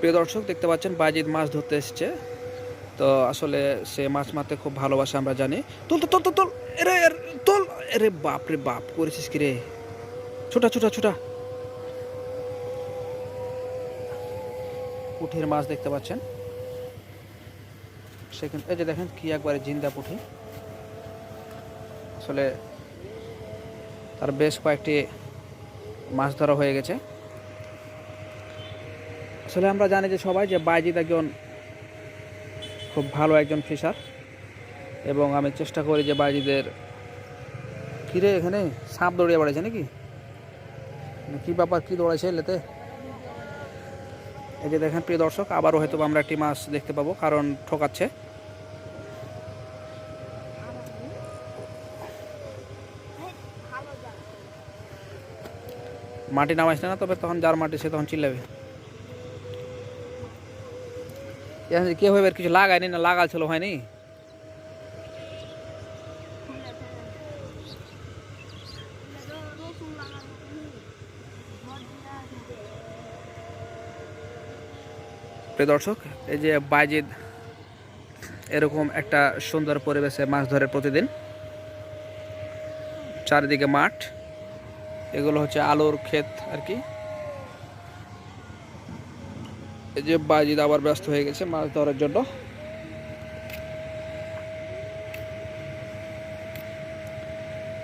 প্রিয় দর্শক, দেখতে পাচ্ছেন বাজিদ মাছ ধরতে এসছে। তো আসলে সে মাছ মারতে খুব ভালোবাসে, আমরা জানি। তুল তো তুল তো তুল, এরে তুল, এরে বাপ রে বাপ, করেছিস কি রে? ছোটা ছোটা ছোটা। পুঁঠির মাছ দেখতে পাচ্ছেন। সেখানে এই যে দেখেন কি একবারে জিন্দা পুঁঠি। আসলে তার বেশ কয়েকটি মাছ ধরা হয়ে গেছে। আসলে আমরা জানি যে সবাই যে বাইজিৎ একজন খুব ভালো একজন ফিশার এবং আমি চেষ্টা করি যে বাইজিদের কিরে এখানে সাপ দৌড়িয়ে বেড়াইছে নাকি? কি ব্যাপার, কী দৌড়াইছে এলেতে? এই যে দেখেন, প্রিয় দর্শক, আবারও হয়তো আমরা একটি মাছ দেখতে পাবো, কারণ ঠকাচ্ছে। মাটি নামাইছে না, তবে তখন যার মাটি সে তখন চিল্লাবে। এখন আর কিছু লাগায়নি না লাগাল ছিল হয়নি? দর্শক, এই যে বাইজিদ, এরকম একটা সুন্দর পরিবেশে মাছ ধরে প্রতিদিন। চারিদিকে মাঠ। এগুলো হচ্ছে আলুর ক্ষেত আর কি। এই যে বাজিদ আবার ব্যস্ত হয়ে গেছে, মাছ ধরার জন্য।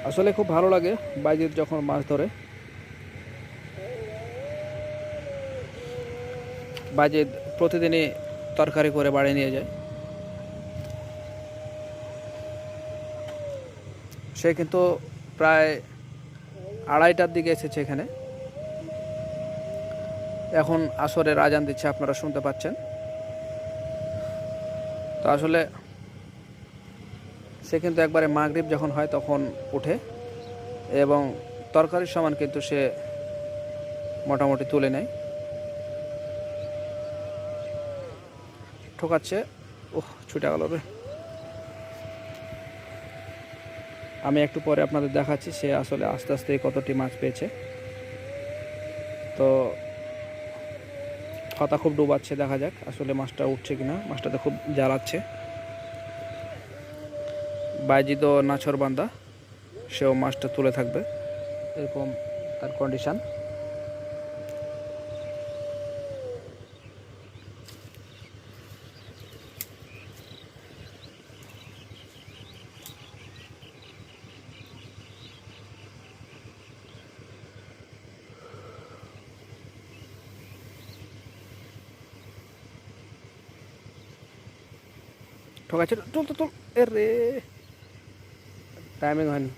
আসলে খুব ভালো লাগে বাইজিদ যখন মাছ ধরে। বাজিদ প্রতিদিনই তরকারি করে বাড়ি নিয়ে যায়। সে কিন্তু প্রায় আড়াইটার দিকে এসেছে এখানে। এখন আসরের আজান দিচ্ছে, আপনারা শুনতে পাচ্ছেন। তো আসলে সে কিন্তু একবারে মাগরিব যখন হয় তখন উঠে এবং তরকারির সমান কিন্তু সে মোটামুটি তুলে নেয়। ঠকাচ্ছে ওহ ছুটে গেল রে। আমি একটু পরে আপনাদের দেখাচ্ছি সে আসলে আস্তে আস্তে কতটি মাছ পেয়েছে। তো পাতা খুব ডুবাচ্ছে, দেখা যাক আসলে মাছটা উঠছে কিনা। মাছটা তো খুব জ্বালাচ্ছে। বাইজিত নাছর বান্দা, সেও মাছটা তুলে থাকবে। এরকম তার কন্ডিশন ঠকাচ্ছে তুল তো তুল এ রে টাইমিং হয়নি